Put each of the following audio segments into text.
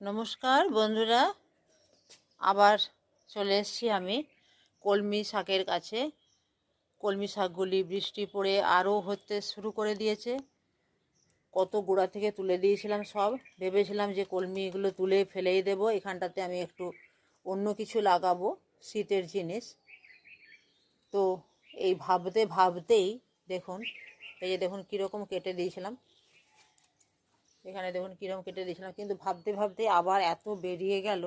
নমস্কার, বন্ধুরা। আবার চলে এসেছি আমি কলমি শাকের কাছে। কলমি শাকগুলি বৃষ্টি পড়ে আরও হতে শুরু করে দিয়েছে। কত গোড়া থেকে তুলে দিয়েছিলাম সব। ভেবেছিলাম যে কলমিগুলো তুলে ফেলেই দেবো। এখানটাতে আমি একটু অন্য কিছু লাগাবো, শীতের জিনিস। তো এই ভাবতে ভাবতেই দেখুন, এই যে দেখুন কীরকম কেটে দিয়েছিলাম। এখানে দেখুন কীরকম কেটে দিয়েছিলাম কিন্তু ভাবতে ভাবতে আবার এত বেরিয়ে গেল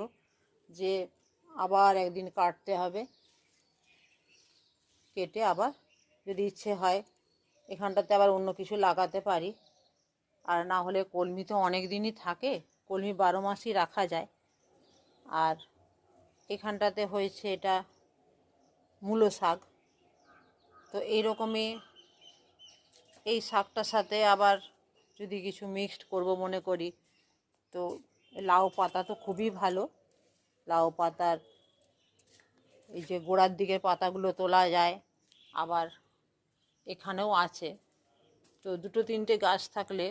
যে আবার একদিন কাটতে হবে। কেটে আবার যদি ইচ্ছে হয় এখানটাতে আবার অন্য কিছু লাগাতে পারি। আর না হলে কলমি তো অনেক দিনই থাকে, কলমি বারো মাসই রাখা যায়। আর এখানটাতে হয়েছে এটা মূলো শাক। তো এইরকমই এই শাকটার সাথে আবার যদি কিছু মিক্সড করব মনে করি। তো লাউ পাতা তো খুবই ভালো। লাউ পাতার এই যে গোড়ার দিকের পাতাগুলো তোলা যায়, আবার এখানেও আছে। তো দুটো তিনটে গাছ থাকলে,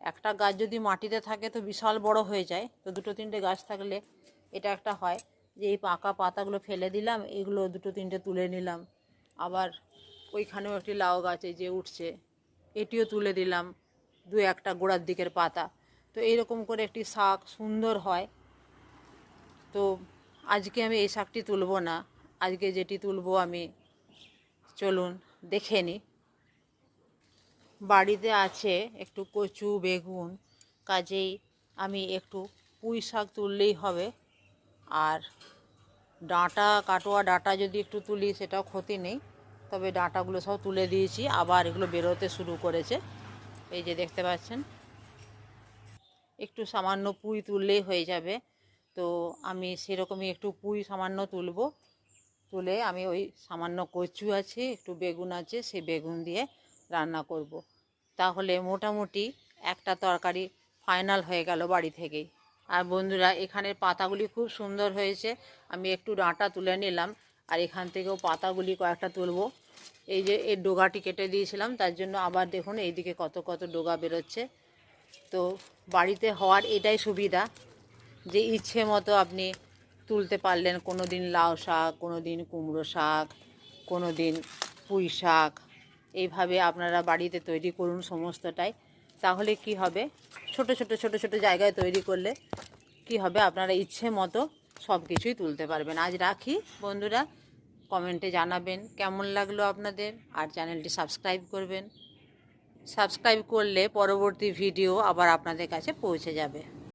একটা গাছ যদি মাটিতে থাকে তো বিশাল বড় হয়ে যায়। তো দুটো তিনটে গাছ থাকলে এটা একটা হয় যে এই পাকা পাতাগুলো ফেলে দিলাম, এগুলো দুটো তিনটে তুলে নিলাম। আবার ওইখানেও একটি লাউ গাছে যে উঠছে, এটিও তুলে দিলাম। দু একটা গোড়ার দিকের পাতা। তো এইরকম করে একটি শাক সুন্দর হয়। তো আজকে আমি এই শাকটি তুলবো না। আজকে যেটি তুলবো আমি, চলুন দেখে নিই। বাড়িতে আছে একটু কচু, বেগুন, কাজেই আমি একটু পুঁই শাক তুললেই হবে। আর ডাঁটা, কাটোয়া ডাঁটা যদি একটু তুলি সেটাও ক্ষতি নেই। তবে ডাঁটাগুলো সব তুলে দিয়েছি। আবার এগুলো বেরোতে শুরু করেছে। এই যে দেখতে পাচ্ছেন। একটু সামান্য পুঁই তুললেই হয়ে যাবে। তো আমি সেরকমই একটু পুঁই সামান্য তুলব। তুলে আমি ওই সামান্য কচু আছে, একটু বেগুন আছে সেই বেগুন দিয়ে রান্না করব। তাহলে মোটামুটি একটা তরকারি ফাইনাল হয়ে গেল বাড়ি থেকেই। আর বন্ধুরা এখানের পাতাগুলি খুব সুন্দর হয়েছে। আমি একটু ডাঁটা তুলে নিলাম। আর এখান থেকেও পাতাগুলি কয়েকটা তুলবো। এই যে এই ডোগাটি কেটে দিয়েছিলাম, তার জন্য আবার দেখুন এইদিকে কত কত ডোগা বেরোচ্ছে। তো বাড়িতে হওয়ার এটাই সুবিধা যে ইচ্ছে মতো আপনি তুলতে পারলেন কোনো দিন লাউ শাক কোনো দিন কুমড়ো শাক কোনো দিন পুঁই শাক, এইভাবে আপনারা বাড়িতে তৈরি করুন সমস্তটাই। তাহলে কি হবে? ছোট ছোট ছোট ছোট জায়গায় তৈরি করলে কি হবে? আপনারা ইচ্ছে মতো সব কিছুই তুলতে পারবেন। আজ রাখি বন্ধুরা। কমেন্টে জানাবেন কেমন লাগল আপনাদের আর চ্যানেলটি সাবস্ক্রাইব করবেন। সাবস্ক্রাইব করলে পরবর্তী ভিডিও আবার আপনাদের কাছে পৌঁছে যাবে।